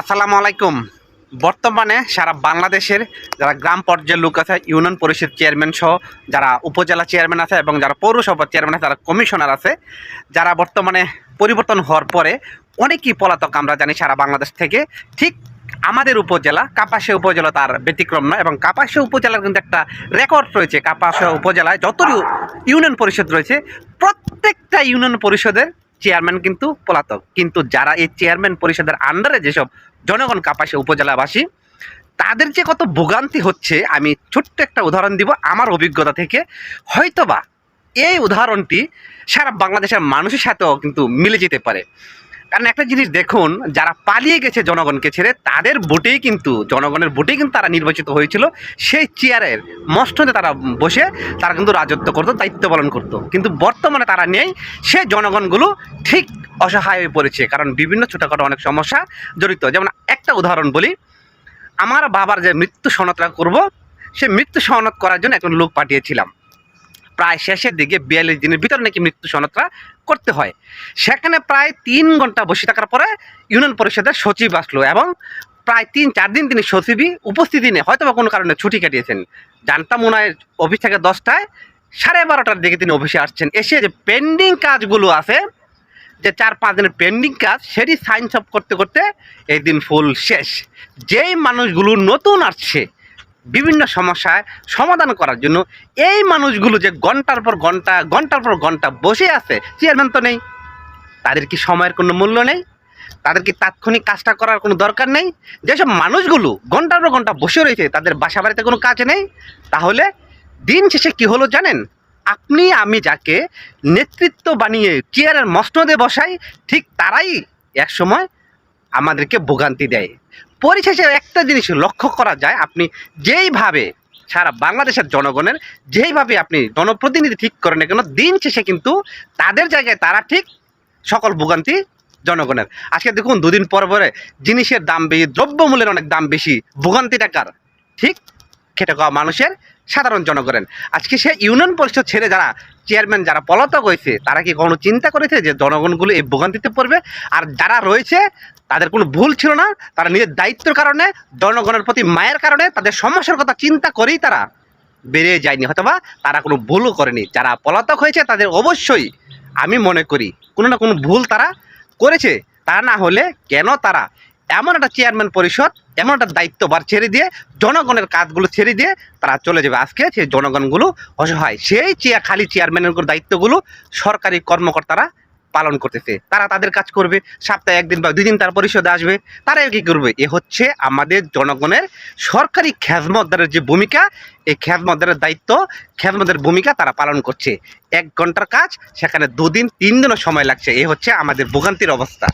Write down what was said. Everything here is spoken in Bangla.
আসসালামু আলাইকুম। বর্তমানে সারা বাংলাদেশের যারা গ্রাম পর্যায়ের লোক আছে, ইউনিয়ন পরিষদ চেয়ারম্যান সহ যারা উপজেলা চেয়ারম্যান আছে এবং যারা পৌরসভা চেয়ারম্যান আছে, যারা কমিশনার আছে, যারা বর্তমানে পরিবর্তন হওয়ার পরে অনেকই পলাতক আমরা জানি সারা বাংলাদেশ থেকে। ঠিক আমাদের উপজেলা, কাপাসিয়া উপজেলা তার ব্যতিক্রম না এবং কাপাসিয়া উপজেলার কিন্তু একটা রেকর্ড রয়েছে। কাপাসিয়া উপজেলায় যতটি ইউনিয়ন পরিষদ রয়েছে, প্রত্যেকটা ইউনিয়ন পরিষদের চেয়ারম্যান কিন্তু পলাতক। কিন্তু যারা এই চেয়ারম্যান পরিষদের আন্ডারে যেসব জনগণ কাপাসে উপজেলাবাসী, তাদের যে কত ভোগান্তি হচ্ছে, আমি ছোট্ট একটা উদাহরণ দিব আমার অভিজ্ঞতা থেকে। হয়তোবা এই উদাহরণটি সারা বাংলাদেশের মানুষের সাথেও কিন্তু মিলে যেতে পারে। কারণ একটা জিনিস দেখুন, যারা পালিয়ে গেছে জনগণকে ছেড়ে, তাদের ভোটেই কিন্তু, জনগণের ভোটেই কিন্তু তারা নির্বাচিত হয়েছিল। সেই চেয়ারের মস্ততে তারা বসে তারা কিন্তু রাজত্ব করতো, দায়িত্ব পালন করতো। কিন্তু বর্তমানে তারা নেই, সে জনগণগুলো ঠিক অসহায় হয়ে পড়েছে। কারণ বিভিন্ন ছোটোখাটো অনেক সমস্যা জড়িত। যেমন একটা উদাহরণ বলি, আমার বাবার যে মৃত্যু সনদটা করব, সে মৃত্যু সনদ করার জন্য একজন লোক পাঠিয়েছিলাম। প্রায় শেষের দিকে বিয়াল্লিশ দিনের ভিতরে নাকি মৃত্যু সনদটা করতে হয়। সেখানে প্রায় তিন ঘণ্টা বসে থাকার পরে ইউনিয়ন পরিষদের সচিব আসলো এবং প্রায় তিন, চার দিন তিনি সচিবই উপস্থিতি নেই হয়তো বা কোনো কারণে ছুটি কাটিয়েছেন। জানতাম মনে হয় অফিস থেকে দশটায়, সাড়ে বারোটার দিকে তিনি অফিসে আসছেন। এসে যে পেন্ডিং কাজগুলো আছে, যে চার, পাঁচ দিনের পেন্ডিং কাজ, সেটি সাইন আপ করতে করতে এই দিন ফুল শেষ। যেই মানুষগুলো নতুন আসছে বিভিন্ন সমস্যায় সমাধান করার জন্য এই মানুষগুলো যে ঘণ্টার পর ঘণ্টা, ঘণ্টার পর ঘণ্টা বসে আছে, চেয়ারম্যান তো নেই। তাদের কি সময়ের কোনো মূল্য নেই? তাদের কি তাৎক্ষণিক কাজটা করার কোনো দরকার নেই? যেসব মানুষগুলো ঘণ্টার পর ঘণ্টা বসে রয়েছে, তাদের বাসা বাড়িতে কোনো কাজ নেই? তাহলে দিন শেষে কি হলো জানেন? আপনি, আমি যাকে নেতৃত্ব বানিয়ে চেয়ারের মসনদে বসাই, ঠিক তারাই একসময় আমাদেরকে ভোগান্তি দেয়। পরিশেষে একটা জিনিস লক্ষ্য করা যায়, আপনি যেইভাবে সারা বাংলাদেশের জনগণের যেইভাবে আপনি জনপ্রতিনিধি ঠিক করেন না কেন, দিন শেষে কিন্তু তাদের জায়গায় তারা ঠিক সকল ভোগান্তি জনগণের। আজকে দেখুন, দুদিন পর পরে জিনিসের দাম বেশি, দ্রব্যমূল্যের অনেক দাম বেশি ভোগান্তি টাকার ঠিক খেটে খাওয়া মানুষের সাধারণ জনগণের। আজকে সে ইউনিয়ন পরিষদ ছেড়ে যারা চেয়ারম্যান যারা পলাতক হয়েছে, তারা কি কোনো চিন্তা করেছে যে জনগণগুলো এই ভোগান্তিতে পড়বে? আর যারা রয়েছে, তাদের কোনো ভুল ছিল না, তারা নিজের দায়িত্বের কারণে, জনগণের প্রতি মায়ের কারণে, তাদের সমস্যার কথা চিন্তা করেই তারা বেরিয়ে যায়নি অথবা তারা কোনো ভুলও করেনি। যারা পলাতক হয়েছে, তাদের অবশ্যই আমি মনে করি, কোনো না কোনো ভুল তারা করেছে। তা না হলে কেন তারা এমন একটা চেয়ারম্যান পরিষদ, এমন একটা দায়িত্বভার ছেড়ে দিয়ে জনগণের কাজগুলো ছেড়ে দিয়ে তারা চলে যাবে আজকে। সেই জনগণগুলো অসহায়, সেই চেয়ার খালি চেয়ারম্যানের দায়িত্বগুলো সরকারি কর্মকর্তারা পালন করতেছে। তারা তাদের কাজ করবে, সপ্তাহে একদিন বা দুই দিন তার পরিষদে আসবে। তারা কি করবে? এ হচ্ছে আমাদের জনগণের সরকারি খ্যাজমতদারের যে ভূমিকা, এই খ্যাজমতদারের দায়িত্ব খ্যাজমতের ভূমিকা তারা পালন করছে। এক ঘণ্টার কাজ, সেখানে দুদিন, তিন দিনও সময় লাগছে। এ হচ্ছে আমাদের ভোগান্তির অবস্থা।